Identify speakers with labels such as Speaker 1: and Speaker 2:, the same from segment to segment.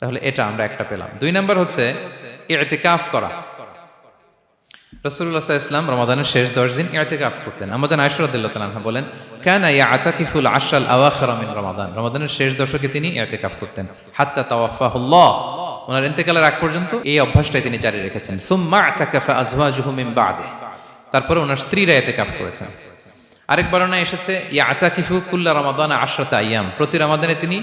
Speaker 1: তাহলে এটা আমরা একটা পেলাম। দুই নাম্বার হচ্ছে এতেকাফ করা। রসুল্লাহ ইসলাম রমাদানের শেষ দশ দিন এতেকাফ করতেন। আমাদের আয়সরাদ্দাল্লাহ তালাহা বলেন, কেন ইয়া আতাকিফুল আশাল আওয়াখরামিন রমাদান। রমাদানের শেষ দশকে তিনি এতেকাফ করতেন। হাত্তা তাওয়াফাহুল্লাহ। ওনার ইন্তেকালের আগ পর্যন্ত এই অভ্যাসটাই তিনি জারি রেখেছেন। সুম্মা আতাকাফা আজওয়াজুহু মিন বাদে। তারপরে ওনার স্ত্রীরা এতেকাফ করেছেন। আরেক বর্ণনা এসেছে ইয়া আতাকিফু কুল্লা রমাদান আশরাতা আইয়াম। প্রতি রমাদানে তিনি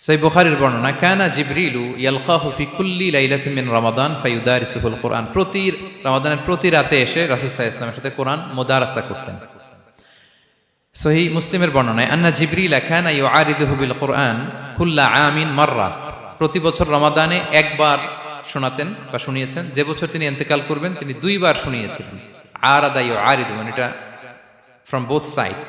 Speaker 1: সেই বুখারীর বর্ণনা, কানা জিবরিলু ইয়ালকাহু ফি কুল্লি লাইলাতিন মিন রমাদান ফায়ুদারিসুহুল কোরআন। প্রতি রমাদানের প্রতি রাতে এসে রাসূল সাল্লাল্লাহু ইসলামের সাথে কোরআন মুদারাসা করতেন। সহি মুসলিমের বর্ণনায়, আন্না জিবরিল কানা ইউআরিদুহু বিল কোরআন কুল্লা আমিন মাররা। প্রতি বছর রমাদানে একবার শোনাতেন বা শুনিয়েছেন। যে বছর তিনি ইন্তেকাল করবেন, তিনি দুইবার শুনিয়েছিলেন। আর আদা ইউআরিদু মানে এটা ফ্রম বোথ সাইড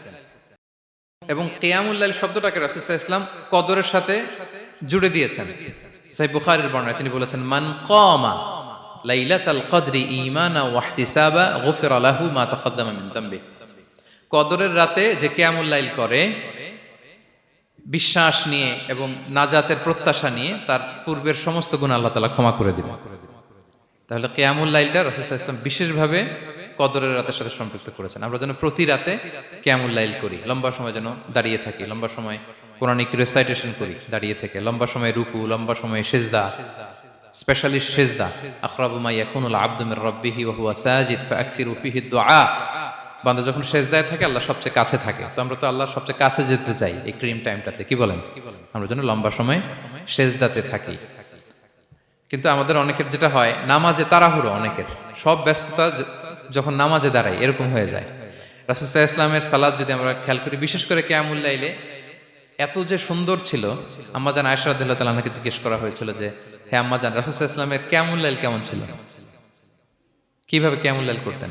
Speaker 1: এবং কেয়ামুল্লাহ শব্দটাকে রাসুসাহ ইসলাম কদরের সাথে জুড়ে দিয়েছেন। সাই বুখারের বর্ণায় তিনি বলেছেন, মান কমা কদরের রাতে যে কেয়ামুল্লাইল করে, বিশ্বাস নিয়ে এবং নাজাতের প্রত্যাশা নিয়ে তার পূর্বের সমস্ত গুণ আল্লাহ তালা ক্ষমা করে দিবেন। তাহলে কেয়ামুল্লাইলটা রসুল ইসলাম বিশেষভাবে কদরের রাতের সাথে সম্পৃক্ত করেছেন। আমরা যেন প্রতি রাতে কেয়ামুল্লাইল করি, লম্বা সময় যেন দাঁড়িয়ে থাকি, লম্বা সময় কোরআনিক রেসাইটেশন করি, দাঁড়িয়ে থেকে, লম্বা সময় রুকু, লম্বা সময় সেজদা স্পেশালিস্ট সেজদা। আখরাবু মা ইয়াকুনুল আবদু মির রাব্বিহি ওয়া হুয়া সাজিদ, ফাআকসিরু ফিহি দুআ। বান্দা যখন সেজদায় থাকে, আল্লাহ সবচেয়ে কাছে থাকে। তো আমরা তো আল্লাহর সবচেয়ে কাছে যেতে চাই এই ক্রিম টাইমটাতে, কি বলেন? আমরা যেন লম্বা সময় সেজদাতে থাকি। কিন্তু আমাদের অনেকের যেটা হয়, নামাজে তাড়াহুড়ো অনেকের। সব ব্যস্ততা যখন নামাজে দাঁড়াই এরকম হয়ে যায়। রাসুসাহ ইসলামের সালাদ যদি আমরা খেয়াল করি, বিশেষ করে কেয়ামুল্লাইলে এত যে সুন্দর ছিল, আম্মাজান আয়সা আদিল্লাহ তালাকে জিজ্ঞেস করা হয়েছিল যে হ্যাঁ আম্মাজান রাসুসাহ ইসলামের কেয়ামুল্লাইল কেমন ছিল? কীভাবে কেয়ামুল্লাইল করতেন?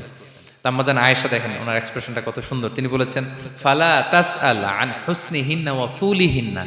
Speaker 1: আম্মাজান আয়েশা দেখেন, ওনার এক্সপ্রেশনটা কত সুন্দর। তিনি বলেছেন, ফালা তাস আল আন হুসনি হিন্না ও তুলি হিন্না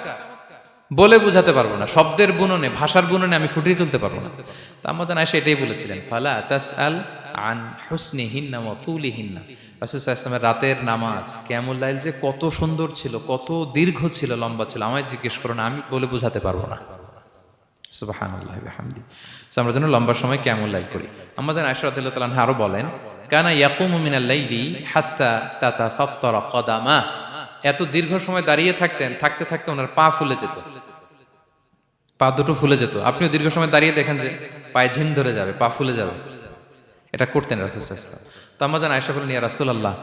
Speaker 1: বলে বোঝাতে পারব না, শব্দের বুননে, ভাষার বুননে আমি ফুটিয়ে তুলতে পারব না। তা আমাদের আয়সা এটাই বলেছিলেন, ফালা তাস আল আন হুসনি হিন্না ও তুলি হিন্না রাসুসাহ রাতের নামাজ কেমুল্লাইল যে কত সুন্দর ছিল, কত দীর্ঘ ছিল, লম্বা ছিল, আমায় জিজ্ঞেস করো না, আমি বলে বোঝাতে পারব না। আমরা যেন লম্বা সময় লাইল করি। আমাদের আয়সা রাদিল্লাহ তাআলা আরও বলেন, কানা ইয়াকুমু মিনাল লাইলি হাত্তা তাতাফাত্তারা কদামা। এত দীর্ঘ সময় দাঁড়িয়ে থাকতেন, থাকতে থাকতে ওনার পা ফুলে যেত। পা দুটো ফুলে যেত। আপনিও দীর্ঘ সময় দাঁড়িয়ে দেখেন যে পায়ে ঝিম ধরে যাবে, পা ফুলে যাবে। এটা করতেন রাসূল ওয়াসাল্লাম। তো আমাদের আয়সা বলেন ইয়া রাসূলুল্লাহ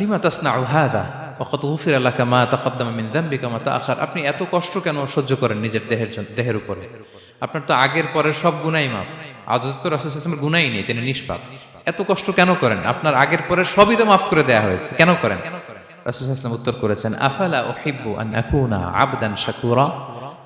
Speaker 1: লিমা তাসনাউ হাদা ওয়াকাদ গুফিরা লাকা মা তাকদ্দামা মিন যামবিকা মা তাআখার? আপনি এত কষ্ট কেন সহ্য করেন নিজের দেহের জন্য দেহের উপরে? আপনার তো আগের পরের সব গুনাই মাফ। আদত তো রাসূল গুনাই নেই, তিনি নিষ্পাপ। এত কষ্ট কেন করেন? আপনার আগের পরের সবই তো মাফ করে দেয়া হয়েছে। কেন করেন? রাসূল উত্তর করেছেন, আফালা উহিব্বু আন আকুনা আবদান শাকুরা?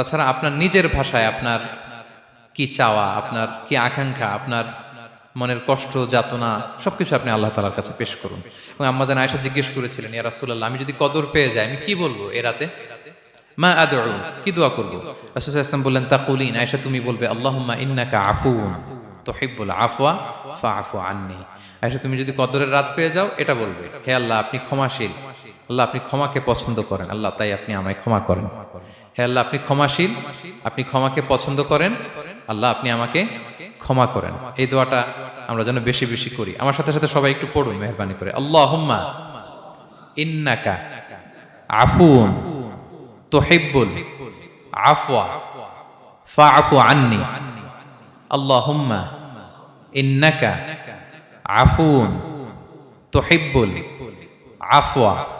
Speaker 1: তাছাড়া আপনার নিজের ভাষায় আপনার কি চাওয়া, আপনার কি আকাঙ্ক্ষা, আপনার মনের কষ্ট, যাতনা, সবকিছু আপনি আল্লাহ তালার কাছে পেশ করুন। এবং আম্মা জান আয়সা জিজ্ঞেস করেছিলেন, ইয়া রাসূলুল্লাহ, আমি যদি কদর পেয়ে যাই, আমি কি বলব এ রাতে? মা আদউ, কি দোয়া করব? রাসূল ইসলাম বললেন, তাকুলিন আয়সা তুমি বলবে, আল্লাহুম্মা ইন্নাকা আফুন তুহিব্বুল আফওয়া ফাআফু আন্নি। আয়সা তুমি যদি কদরের রাত পেয়ে যাও, এটা বলবে। হে আল্লাহ, আপনি ক্ষমাশীল আল্লাহ আপনি ক্ষমাকে পছন্দ করেন। আল্লাহ তাই আপনি আমায় ক্ষমা করেন। হে আল্লাহ, আপনি ক্ষমাশীল। আপনি ক্ষমাকে পছন্দ করেন। আল্লাহ আপনি আমাকে ক্ষমা করেন। এই দোয়াটা আমরা যেন বেশি বেশি করি। আমার সাথে সাথে সবাই একটু পড়ুন, মেহরবানি করে। আল্লাহ হুম্মা ইন্নাকা আফুন তুহিব্বুল আফওয়া ফাআফু আন্নি। আল্লাহুম্মা ইন্নাকা আফুন তুহিব্বুল আফওয়া।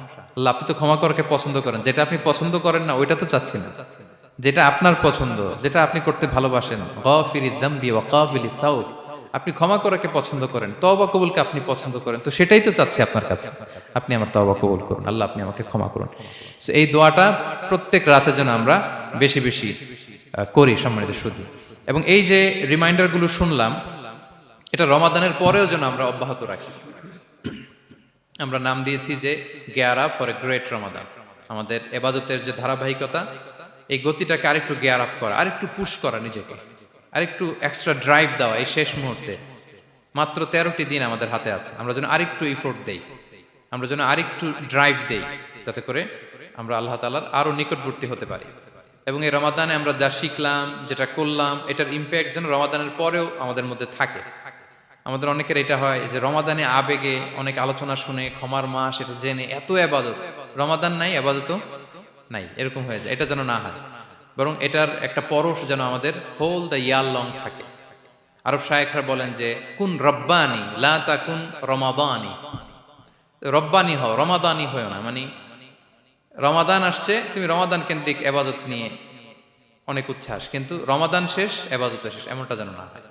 Speaker 1: আল্লাহ আপনি তো ক্ষমা করাকে পছন্দ করেন। যেটা আপনি পছন্দ করেন না, ওইটা তো চাচ্ছি না যেটা আপনার পছন্দ, যেটা আপনি করতে ভালোবাসেন। তাও আপনি ক্ষমা করাকে পছন্দ করেন, তওবা কবুলকে আপনি পছন্দ করেন। তো সেটাই তো চাচ্ছি আপনার কাছে। আপনি আমার তওবা কবুল করুন। আল্লাহ আপনি আমাকে ক্ষমা করুন। এই দোয়াটা প্রত্যেক রাতে যেন আমরা বেশি বেশি করি সম্মানিত শুধু এবং এই যে রিমাইন্ডারগুলো শুনলাম, এটা রমাদানের পরেও যেন আমরা অব্যাহত রাখি। আমরা নাম দিয়েছি যে গেয়ারা ফর এ গ্রেট রমাদান। আমাদের এবাদতের যে ধারাবাহিকতা, এই গতিটাকে আরেকটু গেয়ার আপ করা, আরেকটু পুশ করা নিজেকে, আরেকটু এক্সট্রা ড্রাইভ দেওয়া এই শেষ মুহূর্তে। মাত্র তেরোটি দিন আমাদের হাতে আছে। আমরা যেন আরেকটু ইফোর্ট দেই, আমরা যেন আরেকটু ড্রাইভ দেই, যাতে করে আমরা আল্লাহ তালার আরও নিকটবর্তী হতে পারি। এবং এই রমাদানে আমরা যা শিখলাম, যেটা করলাম, এটার ইম্প্যাক্ট যেন রমাদানের পরেও আমাদের মধ্যে থাকে। আমাদের অনেকের এটা হয় যে রমাদানে আবেগে অনেক আলোচনা শুনে ক্ষমার মাস এটা জেনে এত আবাদত। রমাদান নাই, আবাদত নাই, এরকম হয়ে যায়। এটা যেন না হয়। বরং এটার একটা পরশ যেন আমাদের হোল দ্য ইয়ার লং থাকে। আরব শায়েখরা বলেন যে, কুন রব্বানি, লা তা কুন রমাদানি। রব্বানি হও, রমাদানি হয়েও না। মানে রমাদান আসছে, তুমি রমাদান কেন্দ্রিক এবাদত নিয়ে অনেক উচ্ছ্বাস। কিন্তু রমাদান শেষ এবাদত শেষ, এমনটা যেন না হয়।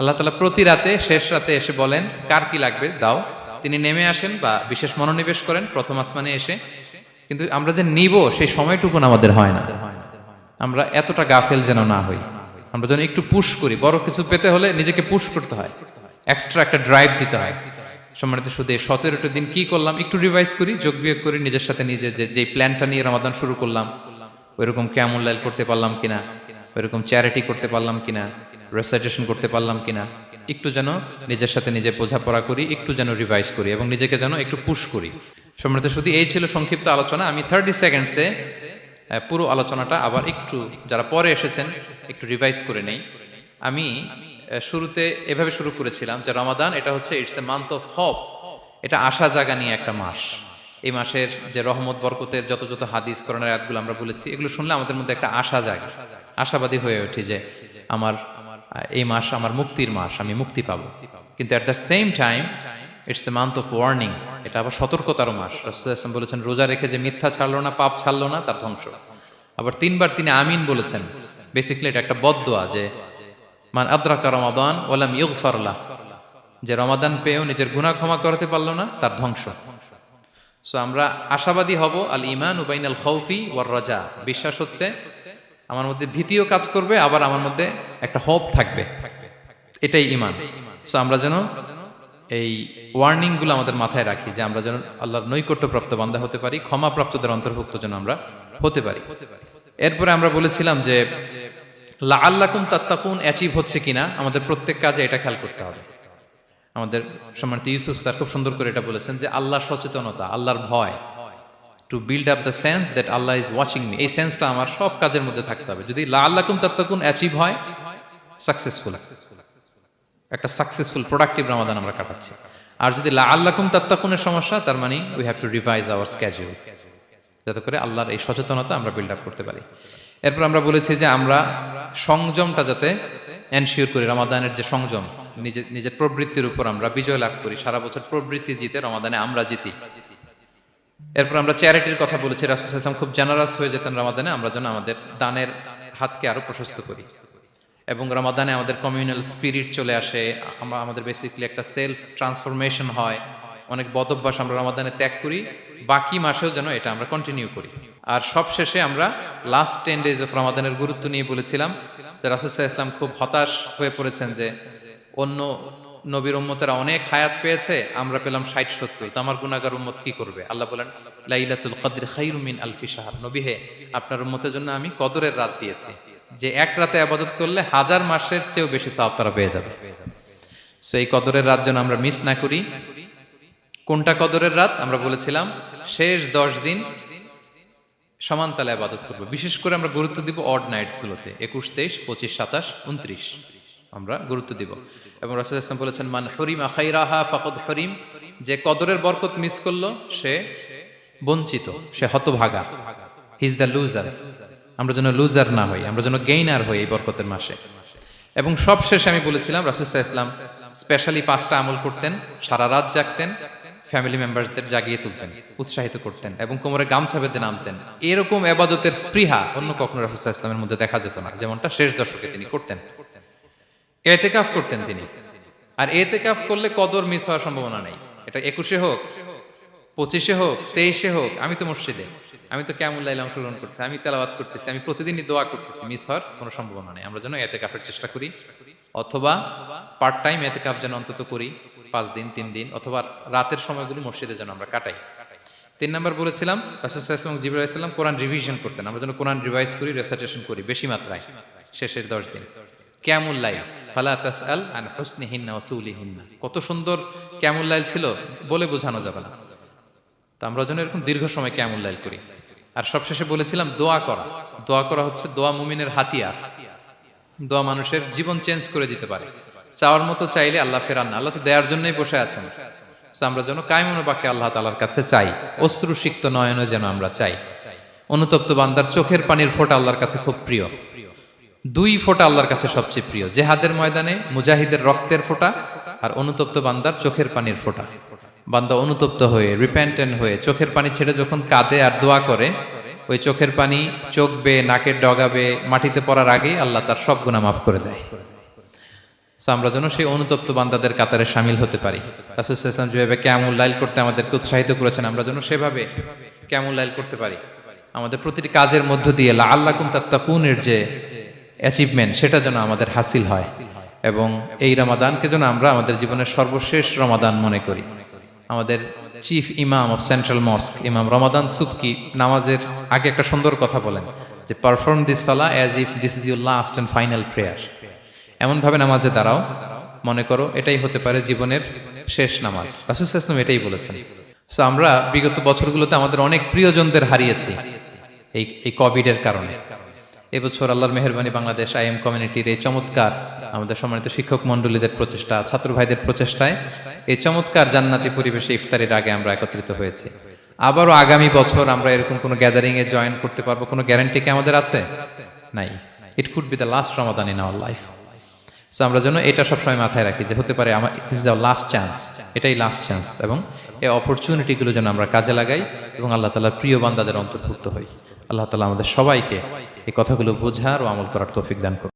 Speaker 1: আল্লাহ তালা প্রতি রাতে, শেষ রাতে এসে বলেন, কার কি লাগবে? দাও। তিনি নেমে আসেন বা বিশেষ মনোনিবেশ করেন, প্রথম আসমানে এসে। কিন্তু আমরা যে নিব, সেই সময়টুকুন আমাদের হয় না। আমরা এতটা গাফেল যেন না হই। আমরা যেন একটু পুশ করি। বড় কিছু পেতে হলে নিজেকে পুশ করতে হয়। এক্সট্রা একটা ড্রাইভ দিতে হয়। সম্মানিত শুধু এই সতেরোটা দিন কি করলাম? একটু রিভাইজ করি, যোগ বিয়োগ করি, নিজের সাথে নিজে যে যে প্ল্যানটা নিয়ে রমাদান শুরু করলাম, ওইরকম কেমন লাইল করতে পারলাম কিনা? ওইরকম চ্যারিটি করতে পারলাম কিনা? রেসাইটেশন করতে পারলাম কিনা, একটু যেন নিজের সাথে নিজে বোঝাপড়া করি, একটু যেন রিভাইজ করি এবং নিজেকে যেন একটু পুশ করি। সম্মানিত শুধু এই ছিল সংক্ষিপ্ত আলোচনা। আমি থার্টি সেকেন্ডসে পুরো আলোচনাটা আবার একটু যারা পরে এসেছেন, একটু রিভাইজ করে নেই। আমি শুরুতে এভাবে শুরু করেছিলাম যে রমাদান, এটা হচ্ছে it's a month of hope এটা আশা জাগা নিয়ে একটা মাস। এই মাসের যে রহমত, বরকতের যত যত হাদিস করোনার আয়াতগুলো আমরা বলেছি, এগুলো শুনলে আমাদের মধ্যে একটা আশা জাগে। আশাবাদী হয়ে ওঠে যে আমার এই মাস আমার মুক্তির মাস, আমি মুক্তি পাবো। কিন্তু at the same time it's a month of warning এটা আবার সতর্কতার মাস। রাসুল বলেছেন, রোজা রেখে যে মিথ্যা ছাড়লো না, পাপ ছাড়লো না, তার ধ্বংস। আবার তিনবার তিনি আমিন বলেছেন। বেসিক্যালি এটা একটা বদোয়া যে, মান আদ্রাকা রমাদান ওলাম ইউগফারলা যে রমাদান পেয়েও নিজের গুনাহ ক্ষমা করতে পারল না, তার ধ্বংস। সো আমরা আশাবাদী হব আল ইমান উবাইন আল খৌফি ওয়ার রাজা বিশ্বাস হচ্ছে আমার মধ্যে ভীতিও কাজ করবে, আবার আমার মধ্যে একটা হোপ থাকবে। এটাই ইমান। সো আমরা যেন এই ওয়ার্নিংগুলো আমাদের মাথায় রাখি যে আমরা যেন আল্লাহর নৈকট্যপ্রাপ্ত বান্দা হতে পারি, ক্ষমাপ্রাপ্তদের অন্তর্ভুক্ত যেন আমরা হতে পারি। এরপরে আমরা বলেছিলাম যে লা আল্লাকুম তাত্তাকুন অ্যাচিভ হচ্ছে কিনা, আমাদের প্রত্যেক কাজে এটা খেয়াল করতে হবে। আমাদের সম্মানিত ইউসুফ স্যার খুব সুন্দর করে এটা বলেছেন যে আল্লাহর সচেতনতা, আল্লাহর ভয় to build up the sense that Allah is watching me এই সেন্সটা আমার সব কাজের মধ্যে থাকতে হবে। যদি লা আল্লাকুম তাত্তাকুন অ্যাচিভ হয় সাকসেসফুল একটা সাকসেসফুল প্রোডাক্টিভ রমাদান আমরা কাটাচ্ছি। আর যদি লা আল্লাকুম তাত্তাকুনের সমস্যা, তার মানে we have to revise our schedule যাতে করে আল্লাহর এই সচেতনতা আমরা বিল্ড আপ করতে পারি। এরপর আমরা বলেছি যে আমরা সংযমটা যাতে এনশিওর করি রমাদানের যে সংযম নিজের নিজের প্রবৃত্তির উপর আমরা বিজয় লাভ করি। সারা বছর প্রবৃত্তি জিতে রমাদানে আমরা জিতি। এরপর আমরা চ্যারিটির কথা বলেছি, রাসুল ইসলাম খুব জেনারাস হয়ে যেতেন রমাদানে, আমরা যেন আমাদের দানের হাতকে আরও প্রশস্ত করি। এবং রমাদানে আমাদের কমিউনাল স্পিরিট চলে আসে, আমরা আমাদের বেসিক্যালি একটা সেলফ ট্রান্সফরমেশন হয়, অনেক বদভ্যাস আমরা রমাদানে ত্যাগ করি, বাকি মাসেও যেন এটা আমরা কন্টিনিউ করি। আর সব শেষে আমরা লাস্ট টেন ডেজ অফ রামাদানের গুরুত্ব নিয়ে বলেছিলাম যে রাসুসাহ ইসলাম খুব হতাশ হয়ে পড়েছেন যে অন্য নবীর উম্মতেরা অনেক হায়াত পেয়েছে, আমরা পেলাম ষাট, সত্তর। তো আমার গুণাগার উম্মত কি করবে? আল্লাহ বলেন, লাইলাতুল কদর খাইরুমিন আলফি সাহার নবী হে, আপনার উম্মতের জন্য আমি কদরের রাত দিয়েছি। যে এক রাতে আবাদত করলে হাজার মাসের চেয়েও বেশি সাপ তারা পেয়ে যাবে। সো এই কদরের রাত যেন আমরা মিস না করি। কোনটা কদরের রাত? আমরা বলেছিলাম, শেষ দশ দিন সমান তালে আবাদত করব। বিশেষ করে আমরা গুরুত্ব দিব অড নাইটস গুলোতে, একুশ, তেইশ, পঁচিশ, সাতাশ, উনত্রিশ। আমরা গুরুত্ব দিব। এবং রাসুল ইসলাম বলেছেন, মান হরিম আখাইরাহা ফাকদ হরিম যে কদরের বরকত মিস করল, সে বঞ্চিত, সে হতভাগা। হিজ দ্য লুজার আমরা যেন লুজার না হই, আমরা যেন গেইনার হই এই বরকতের মাসে। এবং সব শেষে আমি বলেছিলাম রাসুসাহ ইসলাম স্পেশালি পাঁচটা আমল করতেন, সারা রাত জাগতেন ফ্যামিলি মেম্বারসদের জাগিয়ে তুলতেন, উৎসাহিত করতেন, এবং কোমরে গামছা বেঁধে নামতেন। এরকম এবাদতের স্পৃহা অন্য কখনো রাসুসাহ ইসলামের মধ্যে দেখা যেত না, যেমনটা শেষ দশকে তিনি করতেন। এতেকাফ করতেন তিনি। আর এতেকাফ করলে কদর মিস হওয়ার সম্ভাবনা নেই। এটা একুশে হোক, পঁচিশে হোক, তেইশে হোক, আমি তো মসজিদে। আমি তো কেমন লাইলে অংশগ্রহণ করতেছি, আমি তেলাবাদ করতেছি, আমি প্রতিদিনই দোয়া করতেছি, মিস হওয়ার কোনো সম্ভাবনা নেই। আমরা যেন এতে কাপের চেষ্টা করি। অথবা পার্ট টাইম এতে কাপ যেন অন্তত করি, পাঁচ দিন, তিন দিন, অথবা রাতের সময়গুলি মসজিদে যেন আমরা কাটাই। তিন নম্বর বলেছিলাম রাসুসাল্লাম জিবুল ইসলাম কোরআন রিভিশন করতেন। আমরা যেন কোরআন রিভাইজ করি রেসাইটেশন করি, বেশি মাত্রায়, শেষের দশ দিন। ক্যামুল্লাই কত সুন্দর ক্যামুল্লাইল ছিল, বলে বোঝানো যাবে না। তো আমরা যেন এরকম দীর্ঘ সময় ক্যামুল্লাইল করি। আর সবশেষে বলেছিলাম, দোয়া করা। দোয়া করা হচ্ছে দোয়া মুমিনের হাতিয়ার। দোয়া মানুষের জীবন চেঞ্জ করে দিতে পারে। চাওয়ার মতো চাইলে আল্লাহ ফেরান না। আল্লাহ তো দেওয়ার জন্যই বসে আছেন। আমরা যেন কায়মনোবাক্যে আল্লাহ তালার কাছে চাই। অশ্রুসিক্ত নয়নে যেন আমরা চাই। অনুতপ্ত বান্দার চোখের পানির ফোঁটা আল্লাহর কাছে খুব প্রিয়। দুই ফোঁটা আল্লাহর কাছে সবচেয়ে প্রিয়। জেহাদের ময়দানে মুজাহিদের রক্তের ফোঁটা আর অনুতপ্ত বান্দার চোখের পানির ফোঁটা। বান্দা অনুতপ্ত হয়ে রিপেন্টেন্ট হয়ে চোখের পানি ছেড়ে যখন কাঁদে আর দোয়া করে, ওই চোখের পানি চোখ নাকের ডগাবে, মাটিতে পড়ার আগেই আল্লাহ তার সব গুণা মাফ করে দেয়। আমরা যেন সেই অনুতপ্ত বান্দাদের কাতারে সামিল হতে পারি। রাসুল ইসলাম যেভাবে ক্যামুল লাইল করতে আমাদেরকে উৎসাহিত করেছেন, আমরা যেন সেভাবে ক্যামুল লাইল করতে পারি। আমাদের প্রতিটি কাজের মধ্য দিয়ে আল্লাহ কুম তাত্তাকুনের যে অ্যাচিভমেন্ট সেটা যেন আমাদের হাসিল হয় এবং এই রমাদানকে যেন আমরা আমাদের জীবনের সর্বশেষ রমাদান মনে করি। আমাদের চিফ ইমাম অফ সেন্ট্রাল মস্ক ইমাম রমাদান সুবকি নামাজের আগে একটা সুন্দর কথা বলেন যে perform this salah as if this is your last and final prayer এমনভাবে নামাজে দাঁড়াও, মনে করো এটাই হতে পারে জীবনের শেষ নামাজ। রাসুল ইসলাম এটাই বলেছেন। সো আমরা বিগত বছরগুলোতে আমাদের অনেক প্রিয়জনদের হারিয়েছি এই এই কোভিডের কারণে। এবছর আল্লাহর মেহরবানি বাংলাদেশ আইএম কমিউনিটির এই চমৎকার আমাদের সম্মানিত শিক্ষক মণ্ডলীদের প্রচেষ্টা, ছাত্র ভাইদের প্রচেষ্টায় এই চমৎকার জান্নাতি পরিবেশে ইফতারের আগে আমরা একত্রিত হয়েছি। আবারও আগামী বছর আমরা এরকম কোনো গ্যাদারিং এ জয়েন করতে পারব, কোনো গ্যারান্টি কি আমাদের আছে? নাই। It could be the last Ramadan in our life so আমরা যেন এটা সবসময় মাথায় রাখি যে হতে পারে আমার it is our last chance এটাই লাস্ট চান্স এবং এই অপরচুনিটিগুলো যেন আমরা কাজে লাগাই এবং আল্লাহ তালার প্রিয় বান্দাদের অন্তর্ভুক্ত হই। আল্লাহ তালা আমাদের সবাইকে এই কথাগুলো বোঝার ও আমল করার তৌফিক দান করুন।